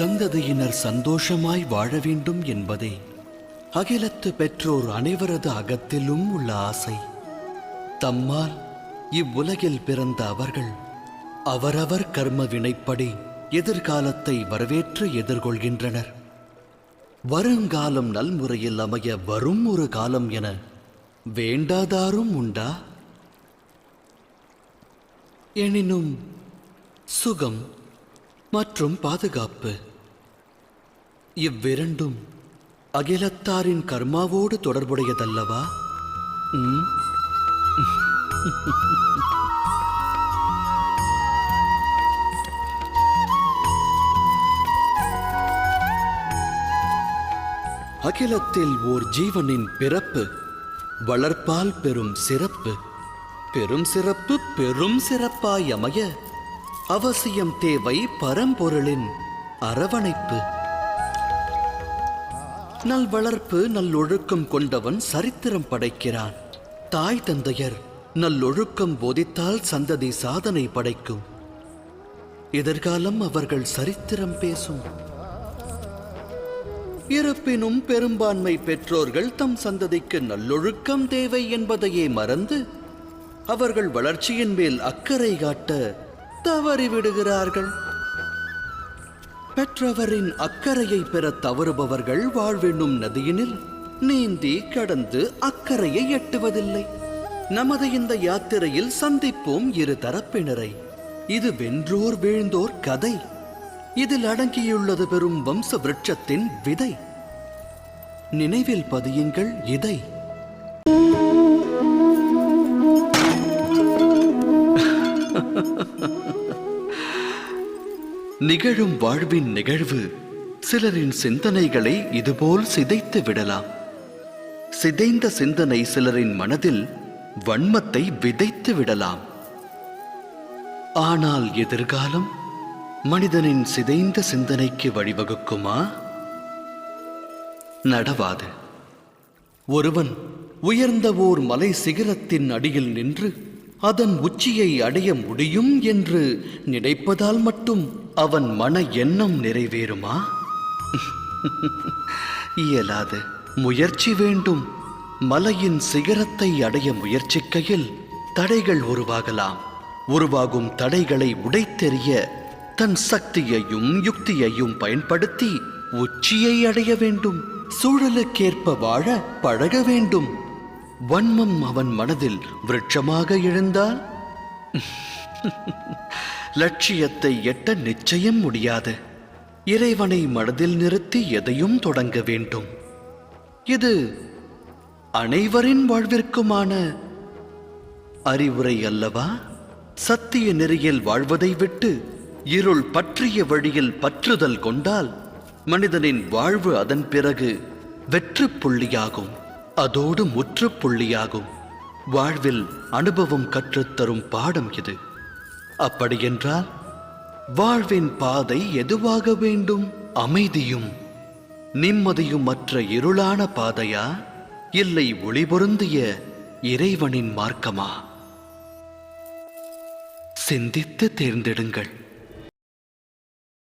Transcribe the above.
சந்ததியினர் சந்தோஷமாய் வாழ வேண்டும் என்பதே அகிலத்து பெற்றோர் அனைவரது அகத்திலும் உள்ள ஆசை. தம்மால் இவ்வுலகில் பிறந்த அவர்கள் அவரவர் கர்ம வினைப்படி எதிர்காலத்தை வரவேற்று எதிர்கொள்கின்றனர். வருங்காலம் நல்முறையில் அமைய வரும் ஒரு காலம் என வேண்டாதாரும் உண்டா? எனினும் சுகம் மற்றும் பாதுகாப்பு இவ்விரண்டும் அகிலத்தாரின் கர்மாவோடு தொடர்புடையதல்லவா? அகிலத்தில் ஓர் ஜீவனின் பிறப்பு வளர்ப்பால் பெரும் சிறப்பு பெரும் சிறப்பு பெரும் சிறப்பாய் அமைய அவசியம் தேவை பரம்பொருளின் அரவணைப்பு. நல் வளர்ப்பு நல்லொழுக்கம் கொண்டவன் சரித்திரம் படைக்கிறான். தாய் தந்தையர் நல்லொழுக்கம் போதித்தால் சந்ததி சாதனை படைக்கும். எதிர்காலம் அவர்கள் சரித்திரம் பேசும். இருப்பினும் பெரும்பான்மை பெற்றோர்கள் தம் சந்ததிக்கு நல்லொழுக்கம் தேவை என்பதையே மறந்து அவர்கள் வளர்ச்சியின் மேல் அக்கறை காட்ட தவறிவிடுகிறார்கள். பெற்றவரின் அக்கறையை பெற தவறுபவர்கள் வாழ்வென்னும் நதியினில் நீந்தி கடந்து அக்கறையை எட்டுவதில்லை. நமது இந்த யாத்திரையில் சந்திப்போம் இரு தரப்பினரை. இது வென்றோர் வீழ்ந்தோர் கதை. இதில் அடங்கியுள்ளது பெரும் வம்ச விருட்சத்தின் விதை. நினைவில் பதியுங்கள் இதை. நிகழும் வாழ்வின் நிகழ்வு. சிலரின் சிந்தனைகளை இதுபோல் சிதைத்து விடலாம். சிதைந்த சிந்தனை சிலரின் மனதில் வன்மத்தை விதைத்து விடலாம். ஆனால் எதிர்காலம் மனிதனின் சிதைந்த சிந்தனைக்கு வழிவகுக்குமா? நடவாது. ஒருவன் உயர்ந்த ஓர் மலை சிகரத்தின் அடியில் நின்று அதன் உச்சியை அடைய முடியும் என்று நினைப்பதால் மட்டும் அவன் மன எண்ணம் நிறைவேறுமா? இயலாது. முயற்சி வேண்டும். மலையின் சிகரத்தை அடைய முயற்சிக்கையில் தடைகள் உருவாகலாம். உருவாகும் தடைகளை உடைத்தெறிய தன் சக்தியையும் யுக்தியையும் பயன்படுத்தி உச்சியை அடைய வேண்டும். சூழலுக்கேற்ப வாழ பழக வேண்டும். வன்மம் அவன் மனதில் விருட்சமாக எழுந்தால்? லட்சியத்தை எட்ட நிச்சயம் முடியாது. இறைவனை மனதில் நிறுத்தி எதையும் தொடங்க வேண்டும். இது அனைவரின் வாழ்விற்குமான அறிவுரை அல்லவா? சத்திய நெறியில் வாழ்வதை விட்டு இருள் பற்றிய வழியில் பற்றுதல் கொண்டால் மனிதனின் வாழ்வு அதன் பிறகு வெற்று புள்ளியாகும். அதோடு முற்றுப்புள்ளியாகும் வாழ்வில் அனுபவம் கற்றுத்தரும் பாடம் இது. அப்படியென்றால் வாழ்வின் பாதை எதுவாக வேண்டும்? அமைதியும் நிம்மதியும் மற்ற இருளான பாதையா? இல்லை ஒளி பொருந்திய இறைவனின் மார்க்கமா? சிந்தித்து தேர்ந்தெடுங்கள்.